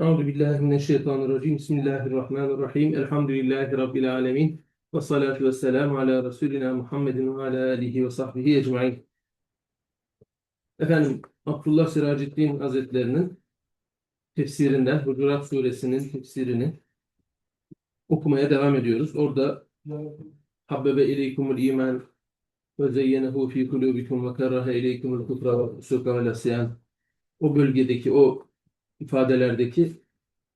Euzu billahi mineşşeytanirracim. Bismillahirrahmanirrahim. Elhamdülillahi rabbil alamin. Ve salatu vesselam ala Resulina Muhammedin ve ala alihi ve sahbihi ecmaîn. Efendim Abdullah Siraceddin Hazretlerinin tefsirinden Hucurat Suresinin tefsirini okumaya devam ediyoruz. Orada Habbebe ileykumul iman ve zeyyenehu fi kulubikum ve kerahe ileykumul kufra ve fusuka ve. O bölgedeki o ifadelerdeki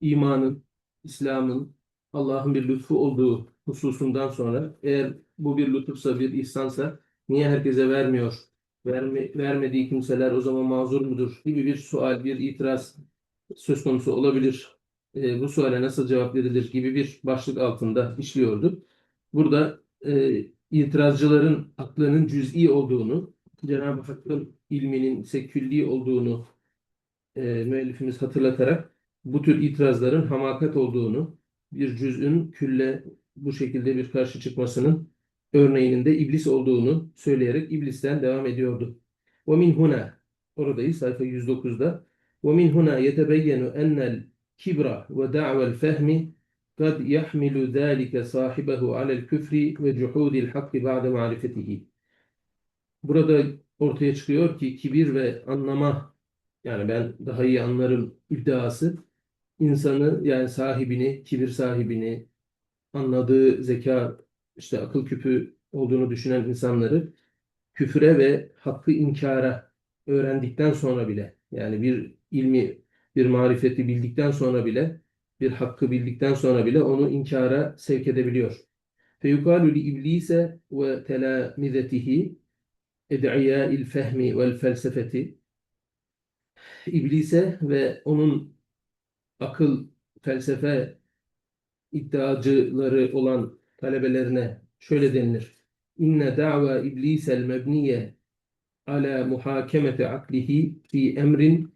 imanın, İslam'ın, Allah'ın bir lütfu olduğu hususundan sonra eğer bu bir lütufsa, bir ihsansa niye herkese vermiyor? Verme, vermediği kimseler o zaman mazur mudur? gibi bir sual, bir itiraz söz konusu olabilir. E, bu suale nasıl cevap verilir gibi bir başlık altında işliyordu. Burada e, itirazcıların aklının cüz'i olduğunu, Cenab-ı Hakk'ın ilminin ise külli olduğunu e, müellifimiz hatırlatarak bu tür itirazların hamakat olduğunu, bir cüz'ün külle bu şekilde bir karşı çıkmasının örneğinin de iblis olduğunu söyleyerek iblisten devam ediyordu. وَمِنْ هُنَا Oradayız sayfa 109'da. وَمِنْ هُنَا يَتَبَيَّنُ اَنَّ الْكِبْرَ وَدَعْوَ الْفَهْمِ قد يحمل ذلك صاحبه على الكفر وجحود الحق بعد معرفته. Burada ortaya çıkıyor ki kibir ve anlama yani ben daha iyi anlarım iddiası insanı yani sahibini, kibir sahibini, anladığı zeka, işte akıl küpü olduğunu düşünen insanları küfüre ve hakkı inkara öğrendikten sonra bile yani bir ilmi, bir marifeti bildikten sonra bile bir hakkı bildikten sonra bile onu inkara sevk edebiliyor. Ve telamizetihi ed'iyâil fehmi vel felsefeti İblise ve onun akıl, felsefe iddiacıları olan talebelerine şöyle denilir. İnne da'va iblisel mebniye ala muhakemete aklihi fi emrin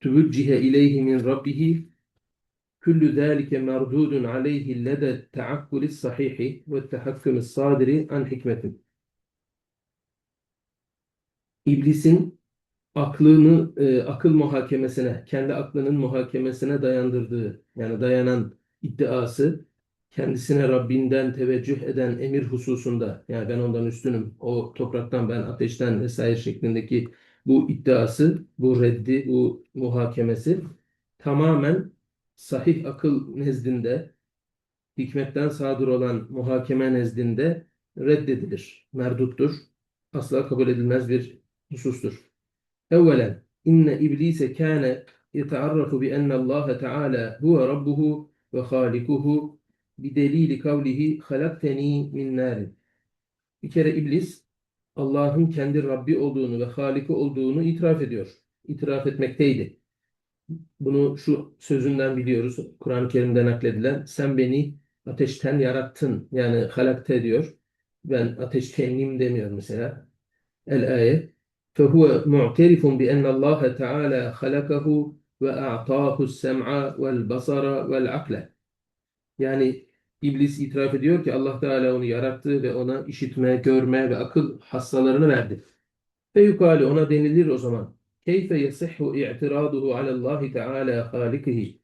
tuveccihe ileyhi min rabbihi kullu zâlike merdudun aleyhi lede teakkulis sahihi ve tehakkumis sadiri an hikmetin. İblisin aklını e, akıl muhakemesine, kendi aklının muhakemesine dayandırdığı, yani dayanan iddiası kendisine Rabbinden teveccüh eden emir hususunda, yani ben ondan üstünüm, o topraktan ben ateşten vesaire şeklindeki bu iddiası, bu reddi, bu muhakemesi tamamen sahih akıl nezdinde, hikmetten sadır olan muhakeme nezdinde reddedilir, merduttur. Asla kabul edilmez bir husustur. Evvelen inne iblise kâne yetearrafu bi enne Allah Teala huve rabbuhu ve halikuhu bi delili kavlihi halakteni min. Bir kere iblis Allah'ın kendi Rabbi olduğunu ve Haliki olduğunu itiraf ediyor. İtiraf etmekteydi. Bunu şu sözünden biliyoruz. Kur'an-ı Kerim'de nakledilen sen beni ateşten yarattın. Yani halakte diyor. Ben ateştenim demiyor mesela. El-ayet. فهو معترف بأن الله تعالى خلقه وأعطاه السمع والبصر والعقل. Yani iblis itiraf ediyor ki Allah Teala onu yarattı ve ona işitme, görme ve akıl hassalarını verdi. Ve yukarı ona denilir o zaman. Keyfe yasihhu i'tiraduhu alallahi Teala halikihi.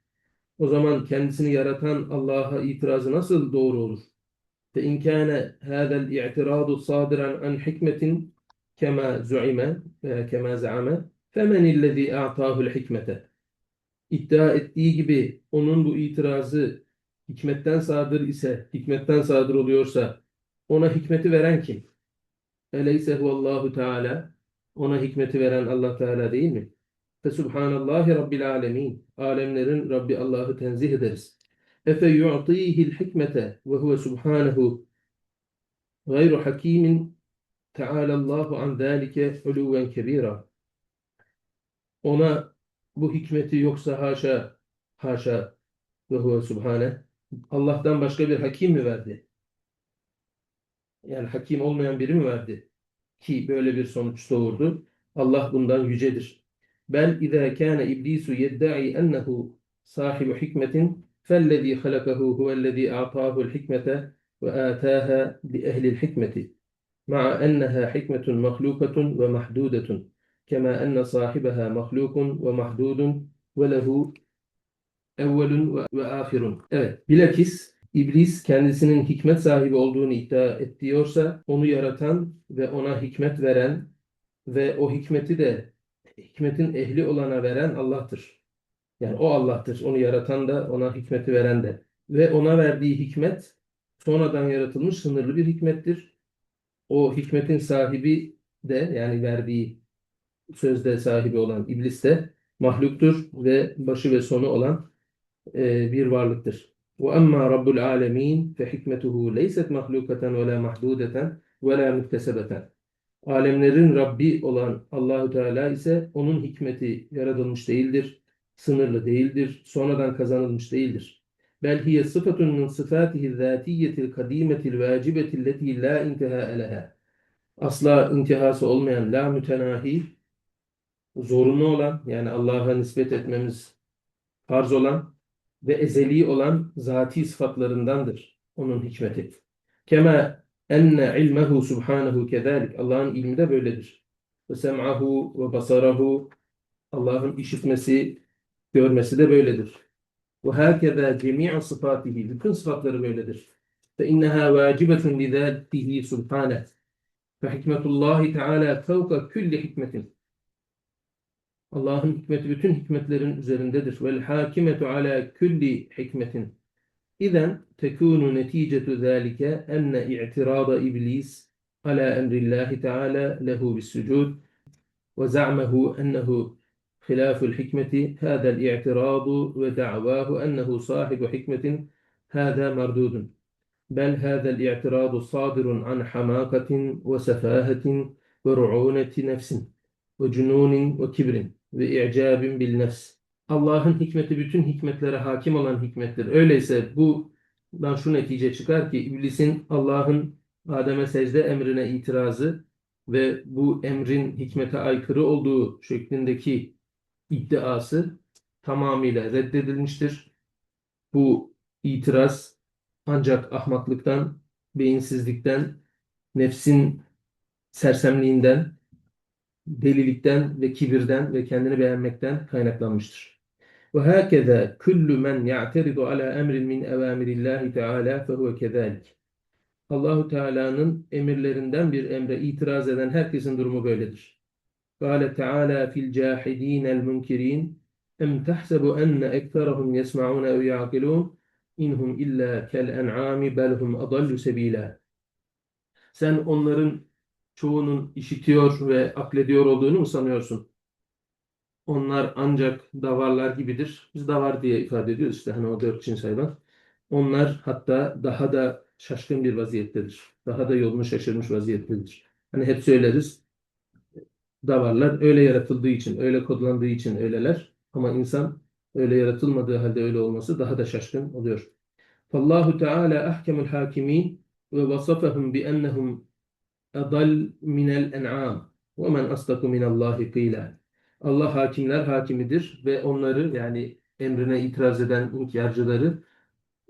O zaman kendisini yaratan Allah'a itirazı nasıl doğru olur? Fe in kana hâzel i'tiradu sadiran an hikmetin kema zu'ime veya kema za'ame femenillezî a'tâhul hikmete. İddia ettiği gibi onun bu itirazı hikmetten sadır ise, hikmetten sadır oluyorsa ona hikmeti veren kim? Eleyse huvallahu teala ona hikmeti veren Allah Teala değil mi? Fesubhanallahi Rabbil alemin. Alemlerin Rabbi Allah'ı tenzih ederiz. Efe yu'tihil hikmete ve huve subhanehu gayru hakimin Tealallahu an zâlike uluven kebira. Ona bu hikmeti yoksa haşa, haşa ve huve subhane. Allah'tan başka bir hakim mi verdi? Yani hakim olmayan biri mi verdi? Ki böyle bir sonuç doğurdu. Allah bundan yücedir. Bel izâ kâne iblisu yedda'i ennehu sahibu hikmetin fellezî halakahu huvellezî a'tâhu'l hikmete ve âtâhâ li ehlil hikmeti. مع أنها حكمة مخلوقة ومحدودة كما أن صاحبها مخلوق ومحدود وله evvelun ve, ve ahirun. Evet, bilakis İblis kendisinin hikmet sahibi olduğunu iddia ediyorsa onu yaratan ve ona hikmet veren ve o hikmeti de hikmetin ehli olana veren Allah'tır. Yani o Allah'tır. Onu yaratan da ona hikmeti veren de. Ve ona verdiği hikmet sonradan yaratılmış sınırlı bir hikmettir. O hikmetin sahibi de yani verdiği sözde sahibi olan iblis de mahluktur ve başı ve sonu olan e, bir varlıktır. وَأَمَّا رَبُّ الْعَالَمِينَ فَحِكْمَتُهُ لَيْسَتْ مَخْلُوقَةً وَلَا مَحْدُودَةً وَلَا مُكْتَسَبَةً Alemlerin Rabbi olan Allahü Teala ise onun hikmeti yaratılmış değildir, sınırlı değildir, sonradan kazanılmış değildir. Bel hiye sıfatun min sıfatihi zatiyetil kadimetil vacibetil leti la intiha leha. Asla intihası olmayan, la mütenahi, zorunlu olan, yani Allah'a nispet etmemiz farz olan ve ezeli olan zati sıfatlarındandır onun hikmeti. Kema enne ilmehu subhanahu kezalik. Allah'ın ilmi de böyledir. Ve sem'ahu ve basarahu Allah'ın işitmesi, görmesi de böyledir. Ve hakeza cemi'u sıfatihi. Bütün sıfatları böyledir. Fe inneha vacibetun lidatihi subhane. Fe hikmetullahi teala fevka külli hikmetin. Allah'ın hikmeti bütün hikmetlerin üzerindedir. Vel hakimetu ala külli hikmetin. İzen tekunu neticetu zâlike enne i'tirada iblis ala emrillahi teala lehu bissucud ve za'mehu ennehu خلاف الحكمة هذا الاعتراض ودعواه أنه صاحب حكمة هذا مردود بل هذا الاعتراض صادر عن حماقة وسفاهة ورعونة نفس وجنون وكبر وإعجاب بالنفس Allah'ın hikmeti bütün hikmetlere hakim olan hikmettir. Öyleyse bundan şu netice çıkar ki iblisin Allah'ın Adem'e secde emrine itirazı ve bu emrin hikmete aykırı olduğu şeklindeki iddiası tamamıyla reddedilmiştir. Bu itiraz ancak ahmaklıktan, beyinsizlikten, nefsin sersemliğinden, delilikten ve kibirden ve kendini beğenmekten kaynaklanmıştır. Ve hakeza kullu men ya'teridu ala emrin min evamirillahi teala fehuve kezalik. Allahu Teala'nın emirlerinden bir emre itiraz eden herkesin durumu böyledir. Kâle Teala fil cahidînel münkirin em tahsebu enne ekserahum yesma'un ev ya'kilun inhum illa kel en'ami belhum adallu sebila. Sen onların çoğunun işitiyor ve aklediyor olduğunu mu sanıyorsun? Onlar ancak davarlar gibidir. Biz davar diye ifade ediyoruz işte hani o dört cins hayvan. Onlar hatta daha da şaşkın bir vaziyettedir. Daha da yolunu şaşırmış vaziyettedir. Hani hep söyleriz. Davarlar öyle yaratıldığı için, öyle kodlandığı için öyleler. Ama insan öyle yaratılmadığı halde öyle olması daha da şaşkın oluyor. Fallahu Teala ahkemul hakimin ve vasafahum bi ennehum adal minel en'am ve men astaku minallahi qila. Allah hakimler hakimidir ve onları yani emrine itiraz eden inkarcıları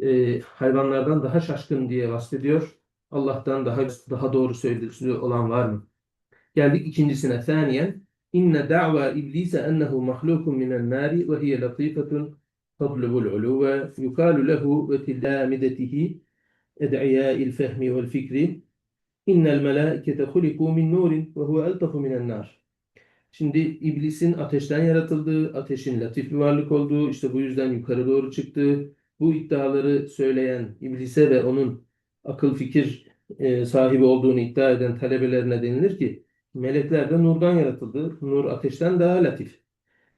e, hayvanlardan daha şaşkın diye vasfediyor. Allah'tan daha daha doğru söylüyor olan var mı? Geldik ikincisine. Thaniyen inne da'va iblise ennehu mahlukun minen nari ve hiye latifetun tatlubul uluve yukalu lehu ve tillamidetihi ed'iyâil fehmi vel fikri innel melâikete hulikû min nurin ve huve eltafu minen nar. Şimdi iblisin ateşten yaratıldığı, ateşin latif bir varlık olduğu, işte bu yüzden yukarı doğru çıktığı, bu iddiaları söyleyen iblise ve onun akıl fikir e, sahibi olduğunu iddia eden talebelerine denilir ki Melekler de nurdan yaratıldı. Nur ateşten daha latif.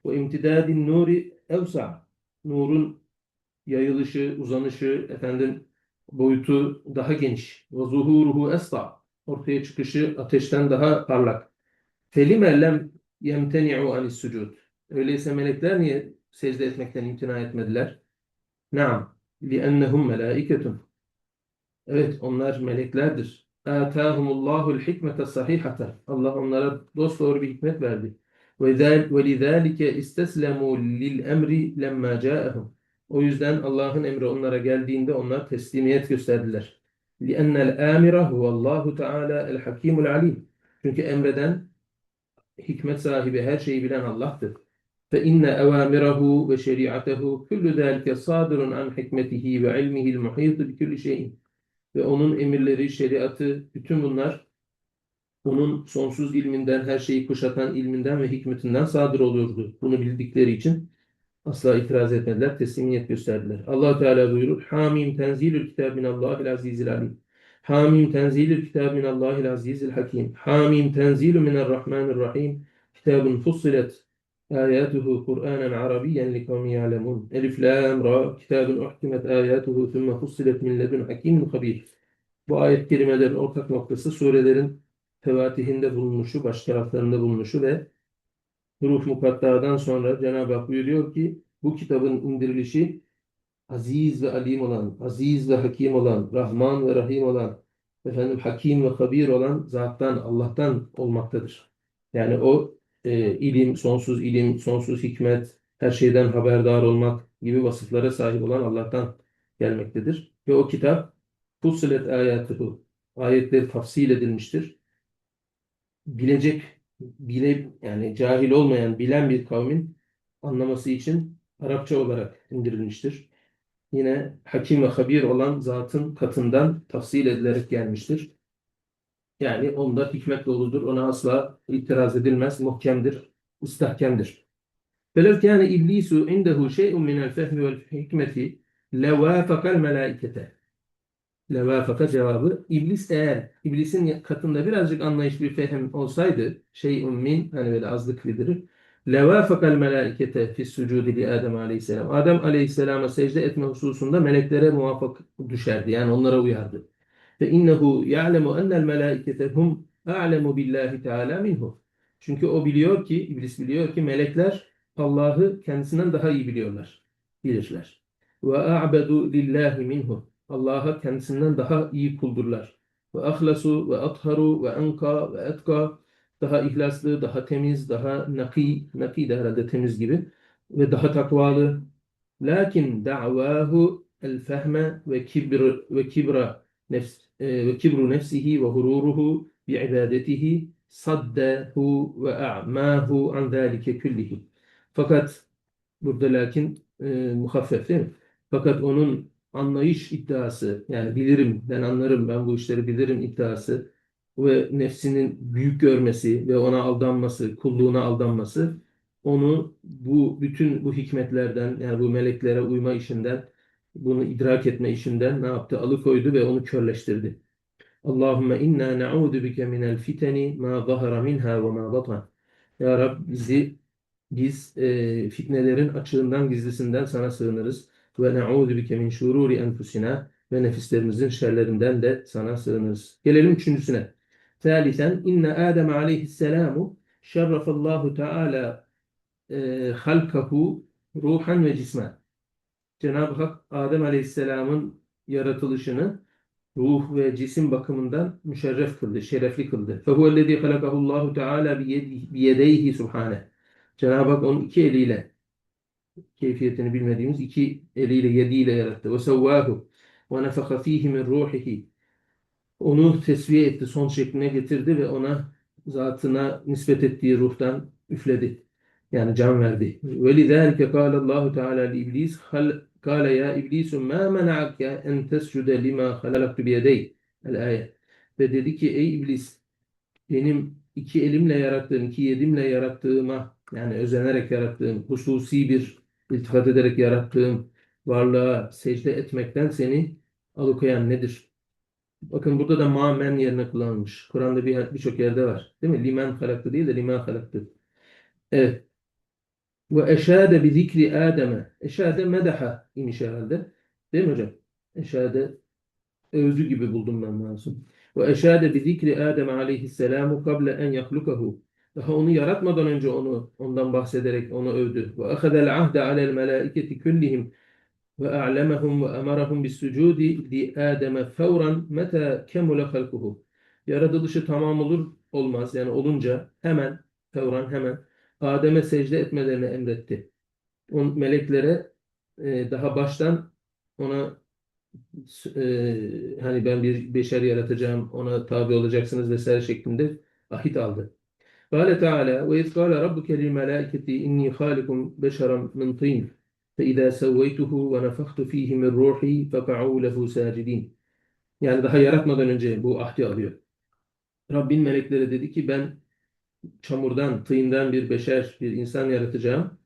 Ve imtidadin nuri evsa. Nurun yayılışı, uzanışı, efendim boyutu daha geniş. Ve zuhuruhu esra. Ortaya çıkışı ateşten daha parlak. Felime lem yemteni'u anis sucud. Öyleyse melekler niye secde etmekten imtina etmediler? Naam. Li ennehum melaiketun. Evet onlar meleklerdir. آتَاهُمُ اللّٰهُ الْحِكْمَةَ الصَّحِيحَةَ Allah onlara dosdoğru bir hikmet verdi. وَلِذَٰلِكَ اِسْتَسْلَمُوا لِلْاَمْرِ لَمَّا جَاءَهُمْ O yüzden Allah'ın emri onlara geldiğinde onlar teslimiyet gösterdiler. لِأَنَّ الْآمِرَ هُوَ اللّٰهُ تَعَالَى الْحَكِيمُ الْعَلِيمُ Çünkü emreden hikmet sahibi her şeyi bilen Allah'tır. فإن أوامره وشريعته كل ذلك صادر عن حكمته وعلمه المحيط بكل شيء. ve onun emirleri, şeriatı, bütün bunlar onun sonsuz ilminden, her şeyi kuşatan ilminden ve hikmetinden sadır olurdu. Bunu bildikleri için asla itiraz etmediler, teslimiyet gösterdiler. allah Teala buyurur. Hamim tenzilül kitab minallahil azizil alim. Hamim tenzilül kitab minallahil azizil hakim. Hamim tenzilü minarrahmanirrahim. Kitabun fussilet Kur'anen Arabiyyen li kavmi ya'lemun. Elif lam ra. Kitabun uhkimet ayatuhu thumma fussilet min ledun hakimin habir. Bu ayet kelimelerin ortak noktası surelerin tevatihinde bulunmuşu, baş taraflarında bulunmuşu ve Huruf Mukatta'dan sonra Cenab-ı Hak buyuruyor ki bu kitabın indirilişi aziz ve alim olan, aziz ve hakim olan, Rahman ve Rahim olan, efendim hakim ve habir olan zattan, Allah'tan olmaktadır. Yani o e, ilim, sonsuz ilim, sonsuz hikmet, her şeyden haberdar olmak gibi vasıflara sahip olan Allah'tan gelmektedir. Ve o kitap Fussilet ayatıhu ayetleri tafsil edilmiştir. Bilecek, bile yani cahil olmayan, bilen bir kavmin anlaması için Arapça olarak indirilmiştir. Yine hakim ve habir olan zatın katından tafsil edilerek gelmiştir. Yani onda hikmet doludur. Ona asla itiraz edilmez. Muhkemdir. Müstahkemdir. Felev kâne iblisu indehu şey'un minel fehmi vel hikmeti levâfekal melâikete. Levâfeka cevabı iblis eğer iblisin katında birazcık anlayış bir fehim olsaydı şey'un min hani böyle azlık bildirir. Levâfekal melâikete fis sucudi li Adem aleyhisselam. Adem aleyhisselama secde etme hususunda meleklere muvafak düşerdi. Yani onlara uyardı. Ve innehu ya'lemu ennel melaikete hum a'lemu billahi teala minhu. Çünkü o biliyor ki, iblis biliyor ki melekler Allah'ı kendisinden daha iyi biliyorlar. Bilirler. Ve a'bedu lillahi minhu. Allah'a kendisinden daha iyi kuldurlar. Ve ahlasu ve atharu ve enka ve etka daha ihlaslı, daha temiz, daha naki, naki de herhalde temiz gibi ve daha takvalı. Lakin da'vahu el fehme ve kibr ve kibra nefs ve kibru nefsihi ve hururuhu bi ibadetihi saddahu ve a'mahu an zalike kullihi. Fakat burada lakin e, muhaffef değil mi? Fakat onun anlayış iddiası yani bilirim, ben anlarım, ben bu işleri bilirim iddiası ve nefsinin büyük görmesi ve ona aldanması, kulluğuna aldanması onu bu bütün bu hikmetlerden yani bu meleklere uyma işinden bunu idrak etme işinden ne yaptı? Alıkoydu ve onu körleştirdi. Allahümme inna na'udu bike minel fiteni ma zahara minha ve ma batan. Ya Rab bizi biz e, fitnelerin açığından gizlisinden sana sığınırız. Ve na'udu bike min şururi enfusina ve nefislerimizin şerlerinden de sana sığınırız. Gelelim üçüncüsüne. Thalithen inne Adem aleyhisselamu şerrafallahu teala e, halkahu ruhan ve cismen. Cenab-ı Hak Adem aleyhisselamın yaratılışını ruh ve cisim bakımından müşerref kıldı, şerefli kıldı. فَهُوَ الَّذ۪ي خَلَقَهُ اللّٰهُ تَعَالَى بِيَدَيْهِ سُبْحَانَهِ Cenab-ı Hak onun iki eliyle keyfiyetini bilmediğimiz iki eliyle, yediyle yarattı. وَسَوَّاهُ وَنَفَخَ ف۪يهِ مِنْ رُوحِهِ Onu tesviye etti, son şekline getirdi ve ona zatına nispet ettiği ruhtan üfledi. yani can verdi. Ve lidâlike kâlellâhu teâlâ li iblis kâle ya iblisu mâ mena'ak ya en tescude lima halaktu biyedey. El ayet. Ve dedi ki ey iblis benim iki elimle yarattığım, iki yedimle yarattığıma yani özenerek yarattığım, hususi bir iltifat ederek yarattığım varlığa secde etmekten seni alıkoyan nedir? Bakın burada da mamen yerine kullanılmış. Kur'an'da birçok bir yerde var. Değil mi? Limen halaktı değil de limen halaktı. Evet. Ve eşade bi zikri Adem'e. Eşade medaha imiş herhalde. Değil mi hocam? Eşade övdü gibi buldum ben masum. Ve eşade bi zikri Adem aleyhisselamu kable en yahlukahu. Daha onu yaratmadan önce onu ondan bahsederek onu övdü. Ve ahadel ahde alel melaiketi kullihim ve a'lemehum ve emarahum bis sucudi li Adem'e fevran meta kemule halkuhu. Yaratılışı tamam olur olmaz yani olunca hemen fevran hemen Adem'e secde etmelerini emretti. On, meleklere e, daha baştan ona e, hani ben bir beşer yaratacağım, ona tabi olacaksınız vesaire şeklinde ahit aldı. Kale Teala ve iz kâle rabbuke lil melâiketi inni hâlikum beşeran min tîn fe izâ sevveytuhu ve nefaktu fîhi min ruhi fe ka'û lehu sâcidîn. Yani daha yaratmadan önce bu ahdi alıyor. Rabbin melekleri dedi ki ben çamurdan, tığından bir beşer, bir insan yaratacağım.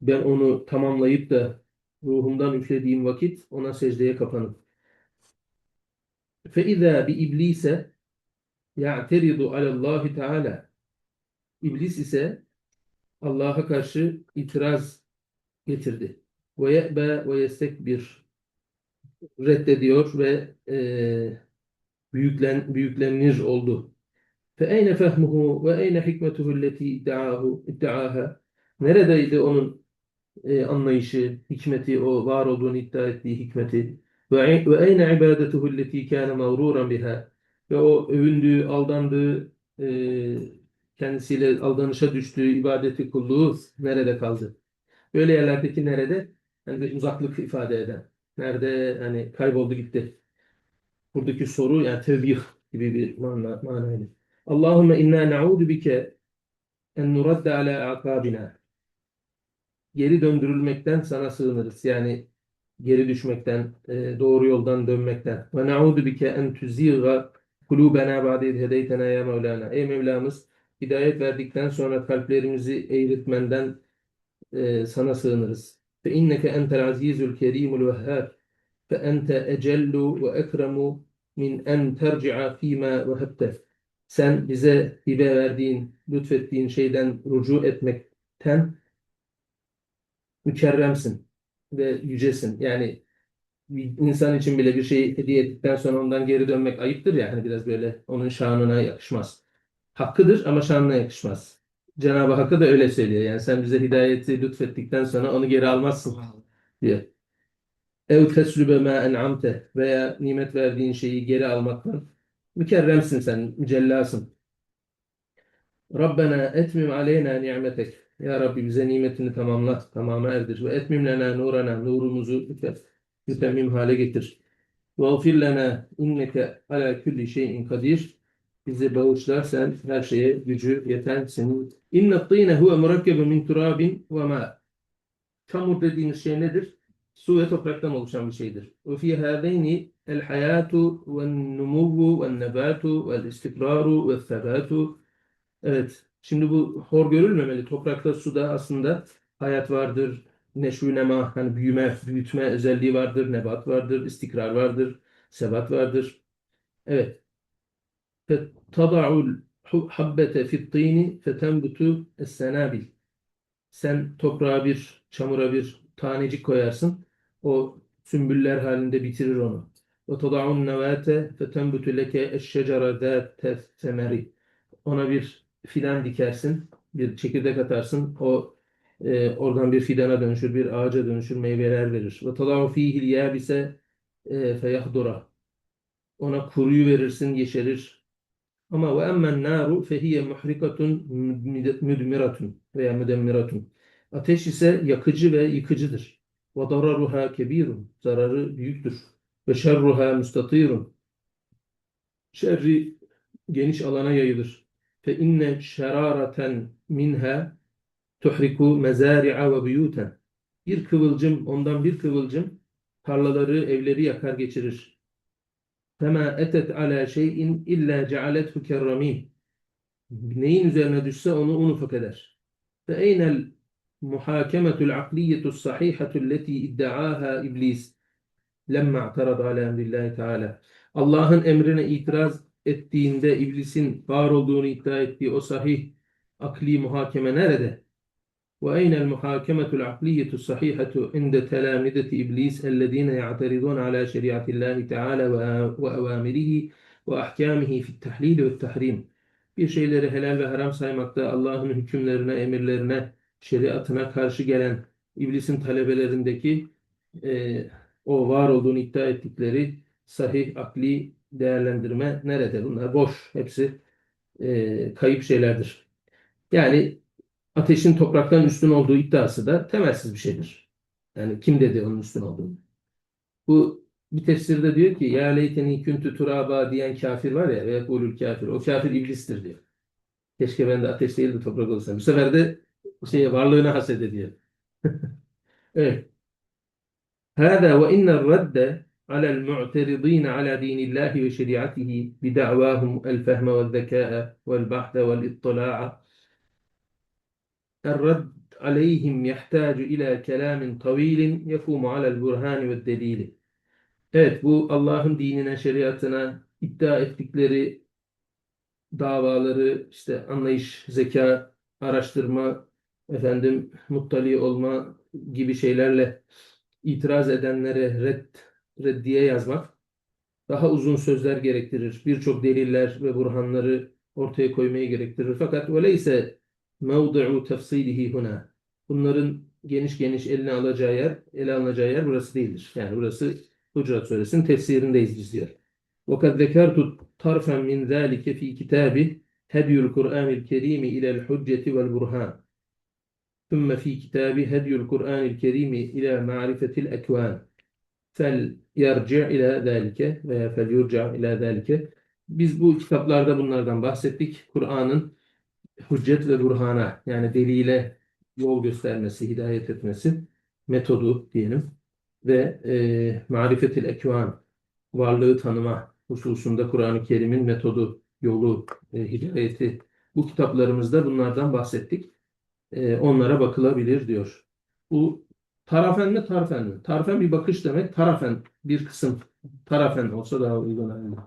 Ben onu tamamlayıp da ruhumdan üflediğim vakit ona secdeye kapanın. فَاِذَا بِاِبْلِيسَ يَعْتَرِضُ عَلَى اللّٰهِ Teala. İblis ise Allah'a karşı itiraz getirdi. وَيَأْبَى وَيَسْتَكْبِرْ reddediyor ve e, büyüklen, büyüklenir oldu. فَاَيْنَ فَهْمُهُ وَاَيْنَ حِكْمَتُهُ الَّتِي اِدَّعَاهُ اِدَّعَاهَا Neredeydi onun e, anlayışı, hikmeti, o var olduğunu iddia ettiği hikmeti? Ve ve eyne ibadetuhu alleti kana mağruran biha ve o övündüğü, aldandığı, e, kendisiyle aldanışa düştüğü ibadeti kulluğu nerede kaldı? Böyle yerlerdeki nerede? Yani bir uzaklık ifade eden. Nerede? Hani kayboldu gitti. Buradaki soru yani tevbih gibi bir mana, manaydı. Allahümme inna na'udu bike en nuradde ala akabina. Geri döndürülmekten sana sığınırız. Yani geri düşmekten, e, doğru yoldan dönmekten. Ve na'udu bike en tuziga kulubena ba'de id hedeytena ya Mevlana. Ey Mevlamız, hidayet verdikten sonra kalplerimizi eğritmenden e, sana sığınırız. Fe inneke entel azizul kerimul vehhab. Fe ente ecellu ve ekremu min en terci'a fîmâ vehebte. Sen bize hibe verdiğin, lütfettiğin şeyden rucu etmekten mükerremsin ve yücesin. Yani insan için bile bir şeyi hediye ettikten sonra ondan geri dönmek ayıptır ya. Hani biraz böyle onun şanına yakışmaz. Hakkıdır ama şanına yakışmaz. Cenab-ı Hakk'a da öyle söylüyor. Yani sen bize hidayeti lütfettikten sonra onu geri almazsın diyor. Ev teslübe ma en'amte veya nimet verdiğin şeyi geri almaktan mükerremsin sen, mücellasın. Rabbena etmim aleyna ni'metek. Ya Rabbi bize nimetini tamamla, tamama erdir. Ve etmim lena nurana, nurumuzu mütemmim hale getir. Ve gfir lena inneke ala kulli şeyin kadir. Bizi bağışla sen her şeye gücü yetensin. İnne tîne huve murakkebun min turabin ve ma. Çamur dediğimiz şey nedir? Su ve topraktan oluşan bir şeydir. Ve fi hâzeyni el hayatu ve numuvu ve nebatu ve istikraru ve thebatu. Evet. Şimdi bu hor görülmemeli. Toprakta, suda aslında hayat vardır. Neşvü nema, hani büyüme, büyütme özelliği vardır. Nebat vardır, istikrar vardır, sebat vardır. Evet. فَتَضَعُ الْحَبَّةَ فِي الطِّينِ فَتَنْبُتُ السَّنَابِلِ Sen toprağa bir, çamura bir tanecik koyarsın. O sümbüller halinde bitirir onu. Ve tada'un nevate fetenbütü leke eşşecere zâte semeri. Ona bir fidan dikersin, bir çekirdek atarsın. O e, oradan bir fidana dönüşür, bir ağaca dönüşür, meyveler verir. Ve tada'u fihil yâbise e, feyahdura. Ona kuruyu verirsin, yeşerir. Ama ve emmen naru fehiye muhrikatun müdmiratun veya müdemmiratun. Ateş ise yakıcı ve yıkıcıdır. Ve dararuha kebirun. Zararı büyüktür. Ve şerruha müstatirun. Şerri geniş alana yayılır. Fe inne şerareten minha tuhriku mezari'a ve buyuten. Bir kıvılcım, ondan bir kıvılcım tarlaları, evleri yakar geçirir. Fema etet ala şeyin illa cealethu kerramih. Neyin üzerine düşse onu un ufak eder. Fe eynel muhakemetul akliyetus sahihatul leti iddiaha iblis lemma i'terad ala emrillahi teala. Allah'ın emrine itiraz ettiğinde iblisin var olduğunu iddia ettiği o sahih akli muhakeme nerede? وأين المحاكمة العقلية الصحيحة عند تلامذة إبليس الذين يعترضون على شريعة الله تعالى وأوامره وأحكامه في التحليل والتحريم bir şeyleri helal ve haram saymakta Allah'ın hükümlerine, emirlerine, şeriatına karşı gelen iblisin talebelerindeki e, o var olduğunu iddia ettikleri sahih, akli değerlendirme nerede? Bunlar boş. Hepsi e, kayıp şeylerdir. Yani ateşin topraktan üstün olduğu iddiası da temelsiz bir şeydir. Yani kim dedi onun üstün olduğunu? Bu bir tefsirde diyor ki ya leyteni küntü turaba diyen kafir var ya ve yekulul kafir. O kafir iblistir diyor. Keşke ben de ateş değil de toprak olsam. Bu sefer de şey varlığına haset ediyor. Evet. هذا وإن الرد على المعترضين على دين الله وشريعته بدعواهم الفهم والذكاء والبحث والاطلاع الرد عليهم يحتاج إلى كلام طويل يقوم على البرهان والدليل Evet bu Allah'ın dinine, şeriatına iddia ettikleri davaları işte anlayış, zeka, araştırma, efendim muttali olma gibi şeylerle itiraz edenlere red, reddiye yazmak daha uzun sözler gerektirir. Birçok deliller ve burhanları ortaya koymayı gerektirir. Fakat öyleyse mevdu'u tefsilihi huna. Bunların geniş geniş eline alacağı yer, ele alınacağı yer burası değildir. Yani burası Hucurat Suresinin tefsirindeyiz biz diyor. وَقَدْ ذَكَرْتُ طَرْفًا مِنْ ذَٰلِكَ ف۪ي كِتَابِ هَدْيُ الْقُرْآنِ الْكَرِيمِ إِلَى الْحُجَّةِ وَالْبُرْهَانِ ثُمَّ ف۪ي كِتَابِ هَدْيُ الْقُرْآنِ الْكَرِيمِ إِلَى مَعْرِفَةِ الْأَكْوَانِ فَلْيَرْجِعْ إِلَى ذَٰلِكَ veya فَلْيُرْجَعْ إِلَى ذَٰلِكَ Biz bu kitaplarda bunlardan bahsettik. Kur'an'ın hüccet ve burhana yani delile yol göstermesi, hidayet etmesi metodu diyelim ve e, marifetil ekvan varlığı tanıma hususunda Kur'an-ı Kerim'in metodu, yolu, e, hidayeti bu kitaplarımızda bunlardan bahsettik. E, onlara bakılabilir diyor. Bu tarafen mi tarfen mi? Tarfen bir bakış demek. Tarafen bir kısım. Tarafen olsa daha uygun.